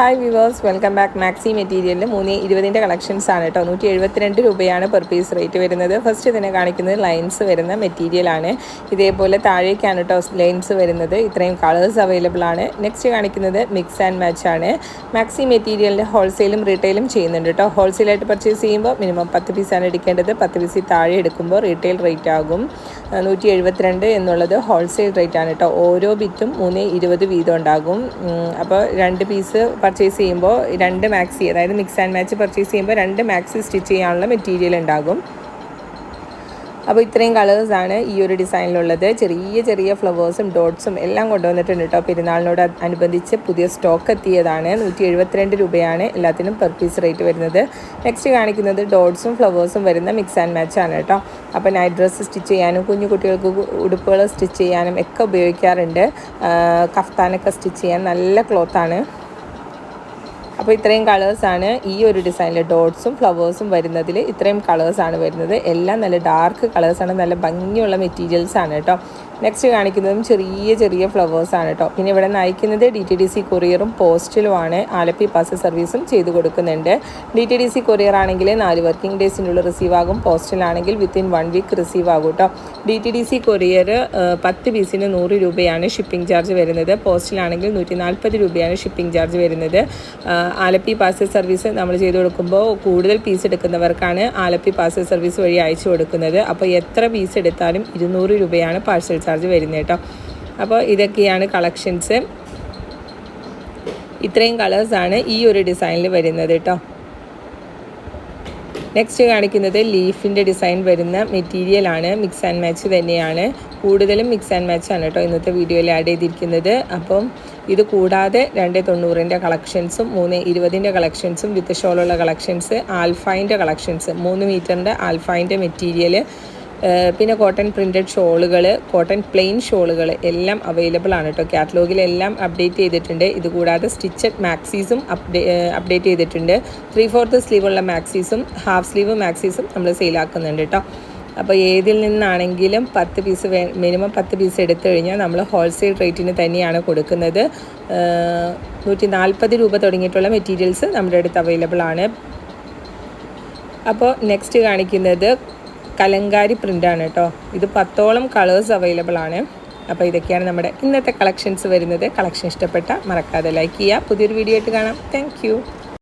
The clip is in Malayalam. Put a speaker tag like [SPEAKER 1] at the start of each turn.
[SPEAKER 1] Hi viewers welcome back maxi മെറ്റീരിയലിൽ മൂന്ന് ഇരുപതിന്റെ കളക്ഷൻസ് ആണ് കേട്ടോ. നൂറ്റി എഴുപത്തിരണ്ട് രൂപയാണ് പെർ പീസ് റേറ്റ് വരുന്നത്. ഫസ്റ്റ് ഇതിനെ കാണിക്കുന്നത് ലൈൻസ് വരുന്ന മെറ്റീരിയലാണ് ഇതേപോലെ താഴേക്കാണ് കേട്ടോ ലൈൻസ് വരുന്നത്. ഇത്രയും കളേഴ്സ് അവൈലബിൾ ആണ്. നെക്സ്റ്റ് കാണിക്കുന്നത് മിക്സ് ആൻഡ് മാച്ച് ആണ്. മാക്സി മെറ്റീരിയലിന്റെ ഹോൾസെയിലും റീറ്റെയിലും ചെയ്യുന്നുണ്ട് കേട്ടോ. ഹോൾസെയിലായിട്ട് പർച്ചേസ് ചെയ്യുമ്പോൾ മിനിമം പത്ത് പീസാണ് എടുക്കേണ്ടത്. പത്ത് പീസിൽ താഴെ എടുക്കുമ്പോൾ റീറ്റെയിൽ റേറ്റ് ആകും. നൂറ്റി എഴുപത്തിരണ്ട് എന്നുള്ളത് ഹോൾസെയിൽ റേറ്റ് ആണ് കേട്ടോ. ഓരോ ബിറ്റും മൂന്ന് ഇരുപത് വീതം ഉണ്ടാകും. അപ്പോൾ രണ്ട് പീസ് പർച്ചേസ് ചെയ്യുമ്പോൾ രണ്ട് മാക്സി അതായത് മിക്സ് ആൻഡ് മാച്ച് പർച്ചേസ് ചെയ്യുമ്പോൾ രണ്ട് മാക്സി സ്റ്റിച്ച് ചെയ്യാനുള്ള മെറ്റീരിയൽ ഉണ്ടാകും. അപ്പോൾ ഇത്രയും കളേഴ്സാണ് ഈ ഒരു ഡിസൈനിലുള്ളത് ചെറിയ ചെറിയ ഫ്ലവേഴ്സും ഡോട്ട്സും എല്ലാം കൊണ്ടുവന്നിട്ടുണ്ട് കേട്ടോ പെരുന്നാളിനോട് അനുബന്ധിച്ച് പുതിയ സ്റ്റോക്ക് എത്തിയതാണ്. നൂറ്റി എഴുപത്തിരണ്ട് രൂപയാണ് എല്ലാത്തിനും പെർ പീസ് റേറ്റ് വരുന്നത്. നെക്സ്റ്റ് കാണിക്കുന്നത് ഡോട്ട്സും ഫ്ലവേഴ്സും വരുന്ന മിക്സ് ആൻഡ് മാച്ച് ആണ് കേട്ടോ അപ്പോൾ നൈറ്റ് ഡ്രസ്സ് സ്റ്റിച്ച് ചെയ്യാനും കുഞ്ഞു കുട്ടികൾക്ക് ഉടുപ്പുകൾ സ്റ്റിച്ച് ചെയ്യാനും ഒക്കെ ഉപയോഗിക്കാറുണ്ട്. കഫ്താനൊക്കെ സ്റ്റിച്ച് ചെയ്യാൻ നല്ല ക്ലോത്താണ് അപ്പോൾ ഇത്രയും കളേഴ്സാണ് ഈ ഒരു ഡിസൈനിൽ ഡോട്ട്സും ഫ്ലവേഴ്സും വരുന്നതിൽ ഇത്രയും കളേഴ്സാണ് വരുന്നത്. എല്ലാം നല്ല ഡാർക്ക് കളേഴ്സാണ് നല്ല ഭംഗിയുള്ള മെറ്റീരിയൽസാണ് കേട്ടോ. നെക്സ്റ്റ് കാണിക്കുന്നതും ചെറിയ ചെറിയ ഫ്ലവേഴ്സാണ് കേട്ടോ പിന്നെ ഇവിടെ നയിക്കുന്നത് ഡി ടി ഡി സി കൊറിയറും പോസ്റ്റിലുമാണ്. ആലപ്പി പാസ് സർവീസും ചെയ്തു കൊടുക്കുന്നുണ്ട്. D T D C courier ആണെങ്കിൽ നാല് വർക്കിംഗ് ഡേയ്സിനുള്ളിൽ റിസീവ് ആകും. പോസ്റ്റിലാണെങ്കിൽ വിത്തിൻ വൺ വീക്ക് റിസീവ് ആകും കേട്ടോ D T D C courier പത്ത് പീസിന് നൂറ് രൂപയാണ് ഷിപ്പിംഗ് ചാർജ് വരുന്നത്. പോസ്റ്റിലാണെങ്കിൽ നൂറ്റി നാൽപ്പത് രൂപയാണ് ഷിപ്പിംഗ് ചാർജ് വരുന്നത്. ആലപ്പി പാസ് സർവീസ് നമ്മൾ ചെയ്തു കൊടുക്കുമ്പോൾ കൂടുതൽ പീസ് എടുക്കുന്നവർക്കാണ് ആലപ്പി പാസ് സർവീസ് വഴി അയച്ചു കൊടുക്കുന്നത്. അപ്പോൾ എത്ര പീസ് എടുത്താലും ഇരുന്നൂറ് രൂപയാണ് പാഴ്സൽ വരുന്നത് കേട്ടോ അപ്പോൾ ഇതൊക്കെയാണ് കളക്ഷൻസ്. ഇത്രയും കളേഴ്സാണ് ഈ ഒരു ഡിസൈനിൽ വരുന്നത് കേട്ടോ നെക്സ്റ്റ് കാണിക്കുന്നത് ലീഫിന്റെ ഡിസൈൻ വരുന്ന മെറ്റീരിയലാണ് മിക്സ് ആൻഡ് മാച്ച് തന്നെയാണ്. കൂടുതലും മിക്സ് ആൻഡ് മാച്ച് ആണ് കേട്ടോ ഇന്നത്തെ വീഡിയോയിൽ ആഡ് ചെയ്തിരിക്കുന്നത്. അപ്പം ഇത് കൂടാതെ രണ്ട് തൊണ്ണൂറിന്റെ കളക്ഷൻസും മൂന്ന് ഇരുപതിന്റെ കളക്ഷൻസും വിത്ത് ഷോളുള്ള കളക്ഷൻസ് ആൽഫൈന്റെ കളക്ഷൻസ് മൂന്ന് മീറ്ററിന്റെ ആൽഫൈന്റെ മെറ്റീരിയൽ പിന്നെ കോട്ടൺ പ്രിന്റഡ് ഷോളുകൾ കോട്ടൺ പ്ലെയിൻ ഷോളുകൾ എല്ലാം അവൈലബിൾ ആണ് കേട്ടോ കാറ്റലോഗിലെല്ലാം അപ്ഡേറ്റ് ചെയ്തിട്ടുണ്ട്. ഇതുകൂടാതെ സ്റ്റിച്ചഡ് മാക്സീസും അപ്ഡേ അപ്ഡേറ്റ് ചെയ്തിട്ടുണ്ട്. ത്രീ ഫോർത്ത് സ്ലീവുള്ള മാക്സീസും ഹാഫ് സ്ലീവ് മാക്സീസും നമ്മൾ സെയിലാക്കുന്നുണ്ട് കേട്ടോ അപ്പോൾ ഏതിൽ നിന്നാണെങ്കിലും പത്ത് പീസ് വേ മിനിമം പത്ത് പീസ് എടുത്തു കഴിഞ്ഞാൽ നമ്മൾ ഹോൾസെയിൽ റേറ്റിന് തന്നെയാണ് കൊടുക്കുന്നത്. നൂറ്റി നാൽപ്പത് രൂപ തുടങ്ങിയിട്ടുള്ള മെറ്റീരിയൽസ് നമ്മുടെ അടുത്ത് അവൈലബിൾ ആണ്. അപ്പോൾ നെക്സ്റ്റ് കാണിക്കുന്നത് കലങ്കാരി പ്രിന്റാണ് കേട്ടോ. ഇത് പത്തോളം കളേഴ്സ് അവൈലബിൾ ആണ്. അപ്പോൾ ഇതൊക്കെയാണ് നമ്മുടെ ഇന്നത്തെ കളക്ഷൻസ് വരുന്നത്. കളക്ഷൻ ഇഷ്ടപ്പെട്ട മറക്കാതെ ലൈക്ക് ചെയ്യുക. പുതിയൊരു വീഡിയോ ആയിട്ട് കാണാം. താങ്ക്